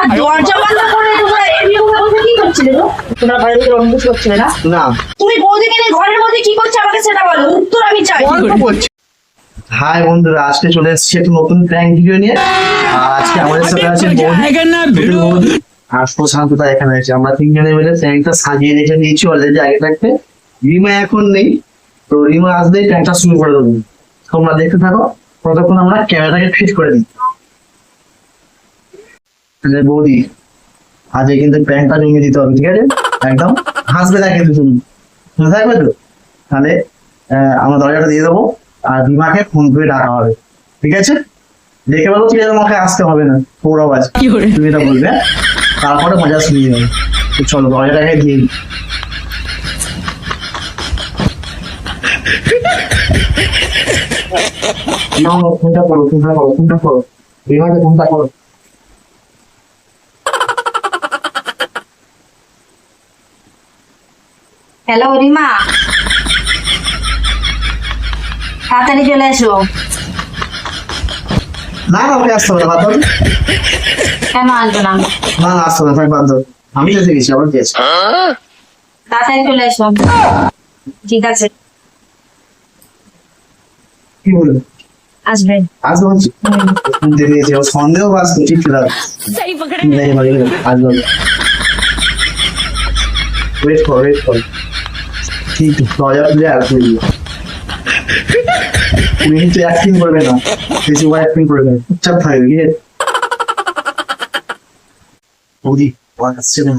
দরজা বন্ধ করে তোমরা এমনি বসে কি করছিলে গো? তোমরা ঘরের ভিতরে অনুভূত করছিলে না? না। তুমি বৌদিকে নিয়ে ঘরের মধ্যে কি করছ আমাকে সেটা বলো উত্তর আমি চাই। হাই বন্ধুরা আজকে চলে এসেছি একটা নতুন প্র্যাঙ্ক ভিডিও নিয়ে। আজকে আমাদের সাথে আছে বৌদি। বৌদি। আর প্রশান্ততা এখানে আছে আমরা তিনজনে মিলে প্র্যাঙ্কটা সাজিয়ে রেখে দিয়েছি অলরেডি আগে থাকতে। রিমা এখন নেই। তো রিমা আসলেই প্র্যাঙ্কটা শুরু করে দেবো। তোমরা দেখতে থাকো। ততক্ষণ আমরা ক্যামেরাটাকে ফিট করে দিই বৌদি আজকে কিন্তু প্র্যাঙ্কটা জমিয়ে দিতে হবে ঠিক আছে? একদম। হাসবে না কিন্তু তুমি। বুঝতে থাকবে তো তাহলে আমরা দরজাটা দিয়ে দেবো আর রিমাকে ফোন করে ডাকা হবে ঠিক আছে? দেখে বলো ঠিক আছে আমাকে আসতে হবে না। পৌরব আছে তুমি এটা বলবে? তারপরে মজা শুনিয়ে যাবে চলো দরজাটাকে দিয়ে দিই। নাও, ফোনটা করো ফোনটা করো ফোনটা করো। রিমাকে ফোনটা করো। হ্যালো রিমা তাড়াতাড়ি চলে এসো। না না আসতে হবে বাধ্য কেন আসবে না? না আসতে হবে ভাই আমি যেতে গেছি আবার গেছি তাড়াতাড়ি চলে এসো। ঠিক আছে। কি বলব? আসবে। আসবে দেরি সন্দেহ বাস ঠিক আসবে। ওয়েট কর ওয়েট কর দরজা খুলে আর খুলি কিন্তু অ্যাক্টিং করবে না। বেশি ওভার অ্যাক্টিং করবে। না চুপচাপ থাকবে ঠিক আছে বৌদি ওর আসছে না।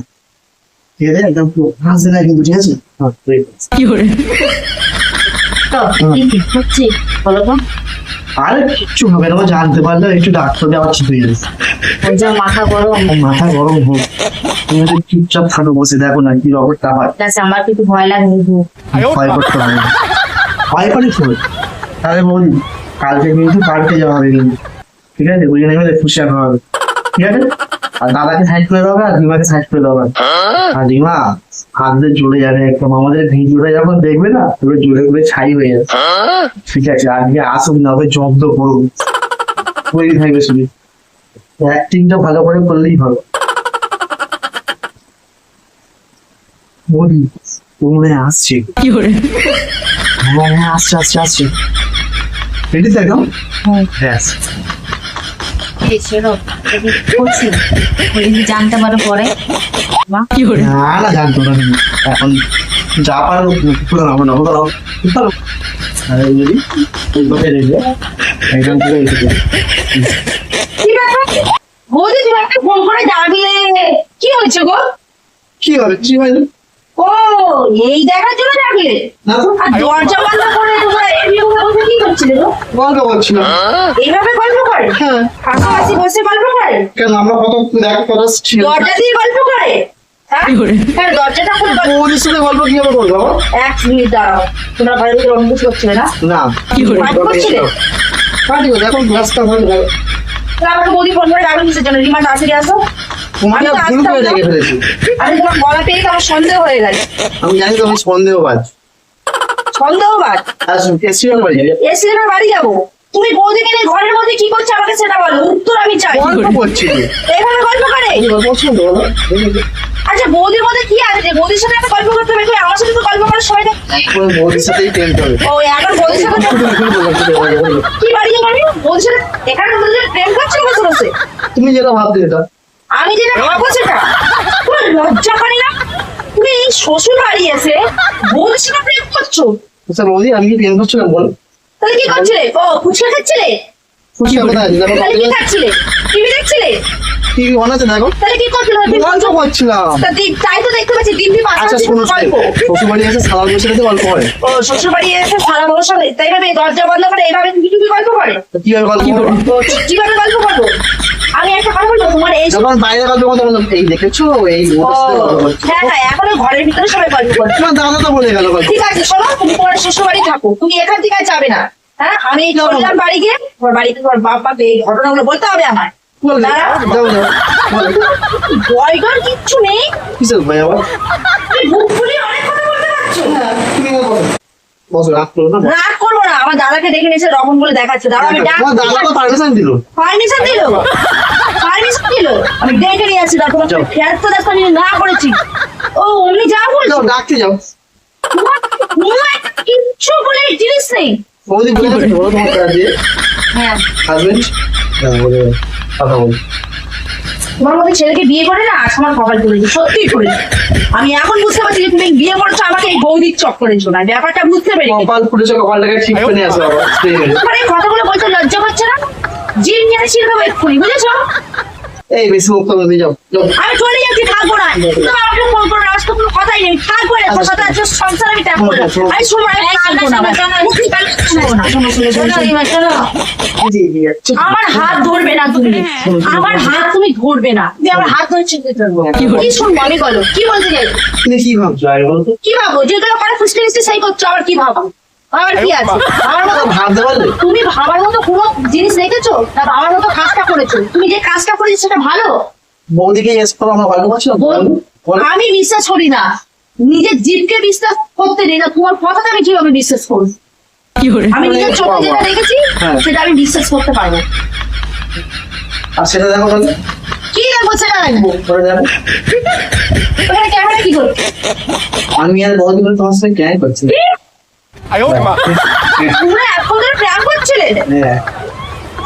ঠিক আছে একদম পুরো হাসবে না কিন্তু ঠিক আছে? হ্যাঁ wait করো। কি কি হচ্ছে বলো আরে কিচ্ছু হবে না জানতে পারলে একটু ডাক্তার দেওয়া উচিত হয়ে যাবে মাথা গরম। মাথা গরম হোক। তুমি একটু চুপচাপ থাকো বসে দেখো না কি রকমটা হয়। আমার কিন্তু ভয় লাগে কিন্তু ভয় করতে হবে না। ভয় করে তো তাহলে বলি কালকে কিন্তু কালকে যাওয়া হবে কিন্তু। ঠিক আছে বুঝে নেবে খুশি হবে। ঠিক আছে? আর দাদাকে সাইড করে হবে আর রিমাকে সাইড করে দেওয়া হবে আর রিমা হাতদের জুড়ে যাবে একদম। আমাদের ভিডিওটা যখন দেখবে না পুরো জুড়ে পুরো ছাই হয়ে যাবে। ঠিক আছে আজকে আসুক না হবে জব্দ করুন। তৈরি থাকবে শুধু। অ্যাক্টিংটা ভালো করে করলেই ভালো। বলি ও মনে হয় আসছে হ্যাঁ হ্যাঁ আসছে আসছে আসছে। রেডি তো একদম? হ্যাঁ। কি করছি জানতে পারো পরে। না না জানতো না। আমি। এখন যা পারো পুরো নামো নামো করো পারো আরে যদি এইভাবে রেডি একদম পুরো এসে যাবে। কি ব্যাপার? বৌদি তুমি একটা ফোন করে ডাকলে কি হয়েছে গো? কি হবে? কি হবে ও এই দেখার জন্য ডাকলে? আর দরজা বন্ধ করে তোমরা এমনি বসে কি করছিলে গো? গল্প বলছিলাম এইভাবে গল্প করে? হ্যাঁ। বসে গল্প করে? কেন আমরা কত দেখা কথা দরজা দিয়ে গল্প করে? হ্যাঁ? হ্যাঁ, দরজাটা গল্প কীভাবে করব এক মিনিট দাঁড়াও। তোমরা ঘরের ভিতরে করছিলে না? না। পাঠ করছিলে? এখন রাস্তা হয়ে যাবে আমাকে বৌদি ফোন করে ডাকলে কিসের জন্য রিমা তাড়াতাড়ি আসো। তোমাকে ভুল করে আসতাম ফেলেছি আমি তোমার গলা আমার সন্দেহ হয়ে গেল আমি জানি তুমি সন্দেহবাজ। সন্দেহবাদ আসুন বাড়ি এসে বাড়ি যাব। তুমি বৌদিকে নিয়ে ঘরের মধ্যে কি করছ আমাকে সেটা বলো। উত্তর আমি চাই। গল্প করছি এইভাবে গল্প করে? আচ্ছা বৌদির মধ্যে কি আছে বৌদির সাথে একটা গল্প করতে হবে। আমার সাথে তো গল্প করার সময় বৌদির সাথেই টেন্ট হবে ও এখন বৌদির সাথে কি বাড়ি যাব বৌদির সাথে এখানে প্রেম করছ? বসে বসে। তুমি যেটা ভাবতে এটা আমি যেটা সেটা? লজ্জা করে না? তুমি এই শ্বশুর বাড়ি এসে বৌদির সাথে প্রেম করছ? আচ্ছা বৌদি আমি কি টেন্ট করছিলাম বল। তাহলে কি করছিলে? ও ফুচকা খাচ্ছিলে? খুশি হবে তাহলে কি খাচ্ছিলে? টিভি দেখছিলে? টিভি অন আছে দেখো। তাহলে কি করছিলে? গল্প করছিলাম। তাই তো দেখতে পাচ্ছি দিন দিন আচ্ছা শোনো গল্প। শ্বশুর বাড়ি এসে রেখে গল্প হয় ও শ্বশুর বাড়ি এসে সারা বছর তাই ভাবে দরজা বন্ধ করে এইভাবে গল্প করে? কীভাবে গল্প করব? কীভাবে গল্প করব? আমি একটা কথা বলব? তোমার এই যখন বাইরে গল্প করতে বললাম, এই দেখেছ? এই হ্যাঁ হ্যাঁ এখন ঘরের ভিতরে সবাই গল্প দাদা তো বলে গেল ঠিক আছে শোনো তুমি তোমার শ্বশুর বাড়ি থাকো। তুমি এখান থেকে যাবে না। হ্যাঁ আমি চললাম বাড়ি গিয়ে তোমার বাড়িতে তোমার বাপ বাপ এই ঘটনাগুলো বলতে হবে আমার। কিচ্ছু নেই। কিসের ভাই আবার? তুমি বুক ফুলিয়ে অনেক কথা বলতে পারছ। তুমি বলো। বসো রাগ না। রাগ করব না। আমার দাদাকে দেখে নিয়েছে রকম বলে দেখাচ্ছে। দাদা আমি ডাক দাদা তো পারমিশন দিল। পারমিশন দিল? পারমিশন আমি ডেকে নিয়ে আসছি দেখো যাও। তো দেখো আমি না করেছি। ও অমনি যা বলছো। ডাকতে যাও। তোমার কোনো একটা কিচ্ছু বলে জিনিস নেই। বৌদি বলে বলো তোমার কাছে হ্যাঁ। হাজবেন্ড বলে কথা বল। তোমার মতো ছেলেকে বিয়ে করে না আজ আমার কপাল করেছে সত্যি করেছে আমি এখন বুঝতে পারছি যে তুমি বিয়ে করেছ আমাকে এই বৌদির চক্করে না ব্যাপারটা বুঝতে পেরে গেছি। কপাল ফুটেছে কপালটাকে ঠিক করে নিয়ে আসো কথাগুলো বলতে লজ্জা করছে না? জিম নিয়ে শিখবে এক্ষুনি বুঝেছ? এই বেশি মুখ যাও। আমি চলে যাচ্ছি থাকব না তুমি আমাকে ফোন করো কোনো কথাই নেই। থাকব না তোমার সাথে আজকে সংসার আমি ত্যাগ করব আমি সময় থাকব না জি, জি, জি। আমার হাত ধরবে না তুমি। আমার হাত তুমি ধরবে না। তুমি আমার হাত ধরে চিনতে চাইব কি শুনব আমি বলো? কি বলতে চাই তুমি কি ভাবছ? কি ভাবো? যেগুলো ওখানে ফুসকে ফুসকে সেই করছ আবার কি ভাবো? আছে? আমার মতো ভাবতে তুমি ভাবার মতো কোনো জিনিস রেখেছো? মতো কাজটা করেছ? তুমি যে কাজটা করেছ সেটা ভালো? আমি বিশ্বাস করি না। নিজের জীবকে বিশ্বাস করতে নেই না। তোমার কথাটা আমি কীভাবে বিশ্বাস করব? আমি নিজের চোখে যেটা দেখেছি হ্যাঁ। সেটা আমি বিশ্বাস করতে পারব। আর সেটা দেখো তাহলে। কি দেখব সেটা দেখব? কি করবে আমি আর বৌদি তোমার সঙ্গে ক্যারি করছি। তোমরা করছিলে?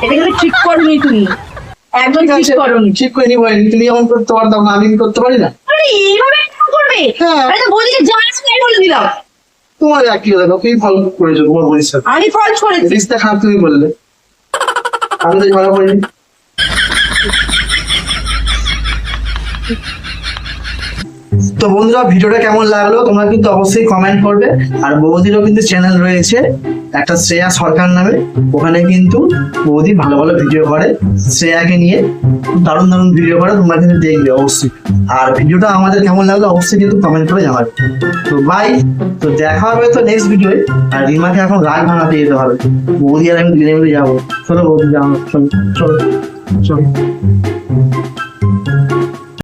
এটা কিন্তু ঠিক করনি তুমি। একদম ঠিক করনি। ঠিক করে নিবো তুমি যেমন করতে পারতাম না আমি কি করতে পারি না। আরে এইভাবে করবে? হ্যাঁ। আরে তো জানাস বলে দিলাম। তোমার আর কি দেখো কি ফল করেছ তোমার আমি ফল করেছি। রিস্তা খারাপ তুমি বললে। আমি তো ঝগড়া করিনি। তো বন্ধুরা, ভিডিওটা কেমন লাগল তোমরা কিন্তু অবশ্যই কমেন্ট করবে। আর বৌদিরও কিন্তু চ্যানেল রয়েছে, একটা শ্রেয়া সরকার নামে। ওখানে কিন্তু বৌদি ভালো ভালো ভিডিও করে, শ্রেয়াকে নিয়ে দারুণ দারুণ ভিডিও করে, তোমরা কিন্তু দেখবে অবশ্যই। আর ভিডিওটা আমাদের কেমন লাগল অবশ্যই কিন্তু কমেন্ট করে জানাবে। তো বাই তো দেখা হবে তো নেক্সট ভিডিওয়ে আর রিমাকে এখন রাগ ভাঙাতে যেতে হবে। বৌদি আর আমি দুজনে মিলে যাব। চলো বৌদি যাব চলো চলো চলো।